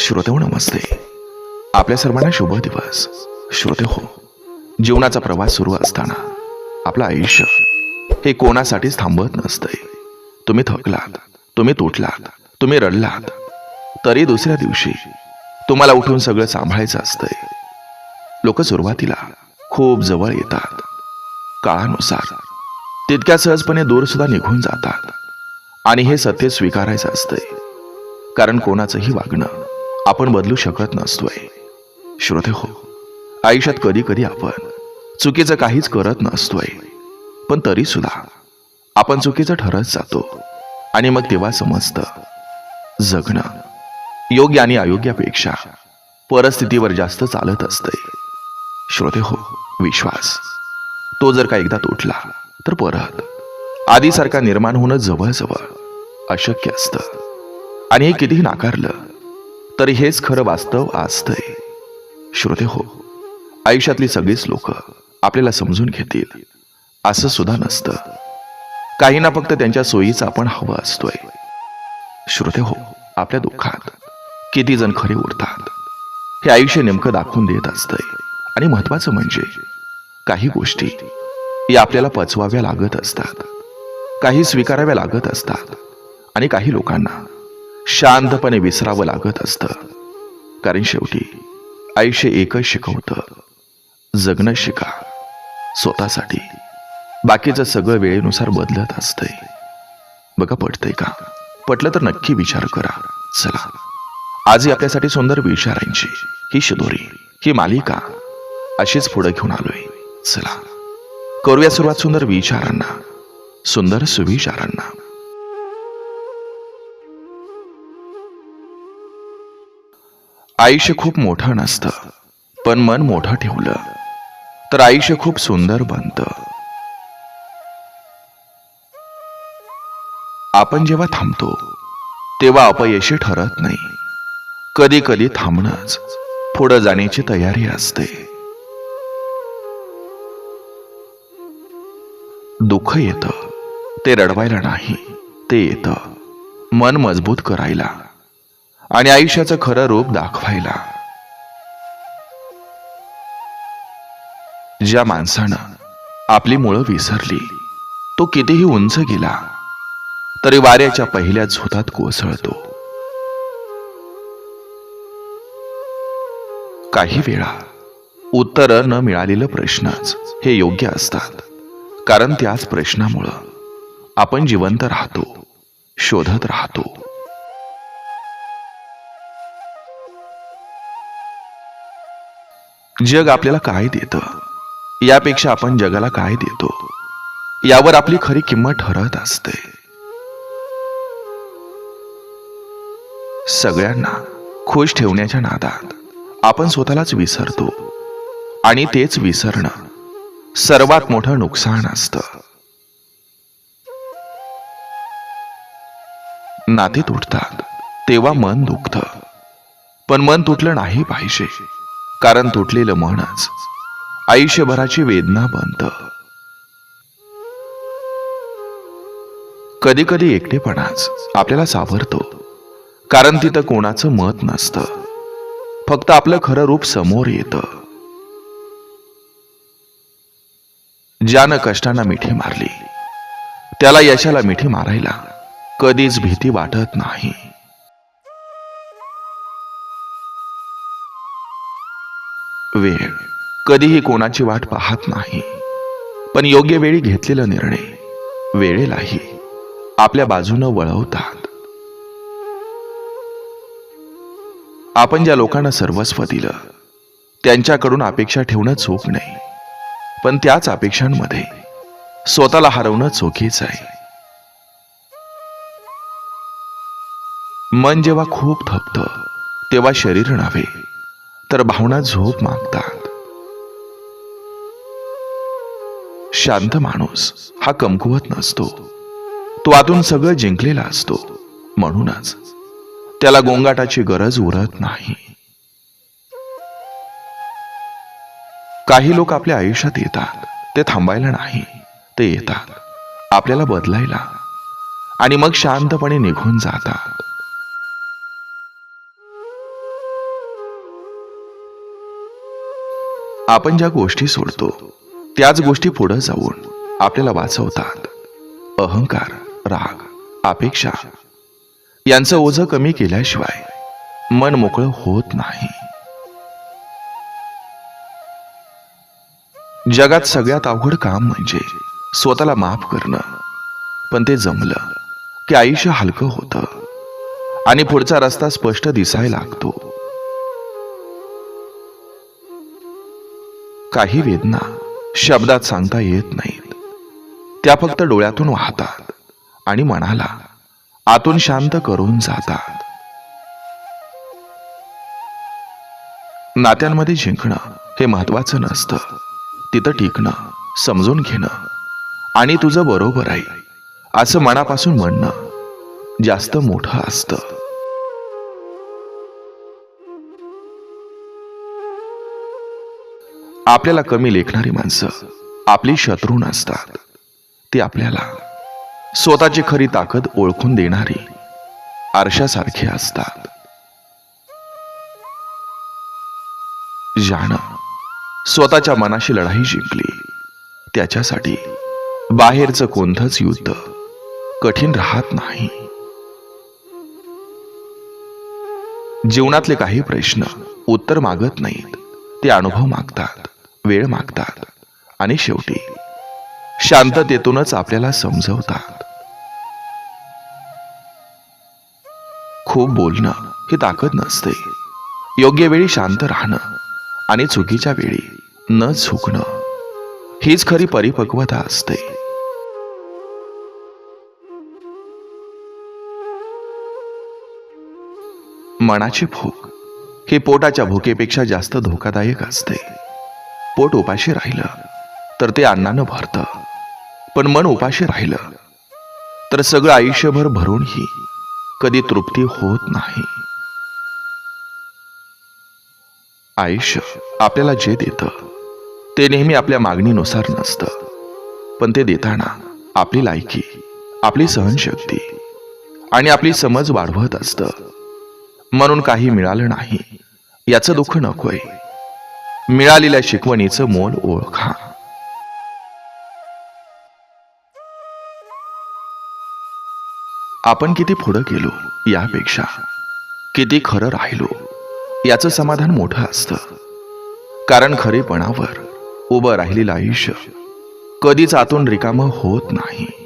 श्रोते हो नमस्ते आपल्या सर्वांना शुभ दिवस. श्रोते हो जीवनाचा प्रवास सुरू असताना आपलं आयुष्य हे कोणासाठीच थांबत नसतंय. तुम्ही थकलात तुम्ही तुटलात तुम्ही रडलात तरी दुसऱ्या दिवशी तुम्हाला उठून सगळं सांभाळायचं असतंय. लोक सुरुवातीला खूप जवळ येतात. काळानुसार तितक्या सहजपणे दूर सुद्धा निघून जातात. आणि हे सत्य स्वीकारायचं असतंय. कारण कोणाचंही वागणं आपण बदलू शकत नसतोय. श्रोते हो आयुष्यात कधी कधी आपण चुकीचं काहीच करत नसतोय. पण तरी सुद्धा आपण चुकीचं ठरत जातो. आणि मग तेव्हा समजतं जगणं योग्य आणि अयोग्यापेक्षा परिस्थितीवर जास्त चालत असतंय. श्रोते हो विश्वास. तो जर का एकदा तुटला तर परत. आधीसारखा निर्माण होणं जवळजवळ अशक्य असतं. आणि हे कितीही नाकारलं तरी हेच खरं वास्तव असतंय श्रोते हो आयुष्यातली सगळीच लोक आपल्याला समजून घेतील. असं सुद्धा नसतं. काहींना फक्त त्यांच्या सोयीचं आपण हवं असतोय. श्रोते हो आपल्या दुःखात किती जण खरे उरतात हे आयुष्य नेमकं दाखवून देत असतंय. आणि महत्वाचं म्हणजे काही गोष्टी या आपल्याला पचवाव्या लागत असतात. काही स्वीकाराव्या लागत असतात. आणि काही लोकांना शांतपणे विसरावं लागत असतं. कारण शेवटी आयुष्य एकच शिकवतं. जगणं शिका. स्वतःसाठी. बाकीचं सगळं वेळेनुसार बदलत असतंय. बघा पटतंय का? पटलं तर नक्की विचार करा. चला. आजही आपल्यासाठी सुंदर विचारांची ही शिदोरी ही मालिका अशीच पुढे घेऊन आलोय. चला. करूया सुरुवात सुंदर विचारांना. सुंदर सुविचारांना. आयुष्य खूप मोठं नसतं पण मन मोठं ठेवलं तर आयुष्य खूप सुंदर बनतं. आपण जेव्हा थांबतो तेव्हा अपयशी ठरत नाही. कधी कधी थांबणंच पुढं जाण्याची तयारी असते. दुःख येतं ते रडवायला नाही ते येतं. मन मजबूत करायला. आणि आयुष्याचं खरं रूप दाखवायला. ज्या माणसानं आपली मुळं विसरली तो कितीही उंच गेला तरी वाऱ्याच्या पहिल्या झोतात कोसळतो. काही वेळा उत्तर न मिळालेलं प्रश्नच हे योग्य असतात कारण त्याच प्रश्नामुळं आपण जिवंत राहतो शोधत राहतो. जग आपल्याला काय देतं? यापेक्षा आपण जगाला काय देतो? यावर आपली खरी किंमत ठरत असते. सगळ्यांना खुश ठेवण्याच्या नादात आपण स्वतःलाच विसरतो. आणि तेच विसरणं सर्वात मोठं नुकसान असतं. नाती तुटतात तेव्हा मन दुखतं. पण मन तुटलं नाही पाहिजे. कारण तुटलेलं मनच आयुष्यभराची वेदना बनत. कधी कधी एकटेपणाच आपल्याला सावरतो. कारण तिथं कोणाचं मत नसतं. फक्त आपलं खरं रूप समोर येतं. ज्यानं कष्टांना मिठी मारली त्याला यशाला मिठी मारायला कधीच भीती वाटत नाही. वेळ. कधीही कोणाची वाट पाहत नाही. पण योग्य वेळी घेतलेला निर्णय. वेळेलाही. आपल्या बाजूनं वळवतात. आपण ज्या लोकांना सर्वस्व दिलं त्यांच्याकडून अपेक्षा ठेवणं चूक नाही. पण त्याच अपेक्षांमध्ये स्वतःला हरवणं चुकीच आहे. मन जेव्हा खूप थकतं तेव्हा शरीर नव्हे. तर भावना झोप मागतात. शांत माणूस हा कमकुवत नसतो. तो आतून सगळं जिंकलेला असतो. म्हणूनच त्याला गोंगाटाची गरज उरत नाही. काही लोक आपल्या आयुष्यात येतात. ते थांबायला नाही. ते येतात. आपल्याला बदलायला. आणि मग शांतपणे निघून जातात. आपण ज्या गोष्टी सोडतो त्याच गोष्टी पुढे जाऊन आपल्याला वाचवतात. अहंकार राग अपेक्षा यांचं ओझं कमी केल्याशिवाय मन मोकळं होत नाही. जगात सगळ्यात अवघड काम म्हणजे स्वतःला माफ करणं. पण ते जमलं की आयुष्य हलकं होतं. आणि पुढचा रस्ता स्पष्ट दिसायला लागतो. काही वेदना शब्दात सांगता येत नाहीत. त्या फक्त डोळ्यातून वाहतात आणि मनाला आतून शांत करून जातात. नात्यांमध्ये जिंकणं हे महत्वाचं नसतं. तिथं टिकणं समजून घेणं आणि तुझं बरोबर आहे असं मनापासून म्हणणं जास्त मोठं असतं. आपल्याला कमी लेखणारी माणसं आपली शत्रू नसतात. ती आपल्याला स्वतःची खरी ताकद ओळखून देणारी आरशासारखे असतात. ज्यानं स्वतःच्या मनाशी लढाई जिंकली त्याच्यासाठी बाहेरचं कोणतंच युद्ध कठीण राहत नाही. जीवनातले काही प्रश्न उत्तर मागत नाहीत ते अनुभव मागतात. वेळ मागतात आणि शेवटी शांततेतूनच आपल्याला समजवतात. खूप बोलणं ही ताकद नसते. योग्य वेळी शांत राहणं आणि चुकीच्या वेळी न झुकणं हीच खरी परिपक्वता असते. मनाची भूक ही पोटाच्या भुकेपेक्षा जास्त धोकादायक असते. पोट उपाशी राहिलं तर ते अन्नानं भरतं. पण मन उपाशी राहिलं तर सगळं आयुष्यभर भरूनही कधी तृप्ती होत नाही. आयुष्य आपल्याला जे देतं ते नेहमी आपल्या मागणीनुसार नसतं. पण ते देताना आपली लायकी आपली सहनशक्ती आणि आपली समज वाढवत असतं. म्हणून काही मिळालं नाही याचं दुःख नकोय मिळालेल्या शिकवणीचं मोल ओळखा. आपण किती पुढं गेलो यापेक्षा किती खरं राहिलो याचं समाधान मोठं असतं. कारण खरेपणावर उभं राहिलेलं आयुष्य कधीच आतून रिकामं होत नाही.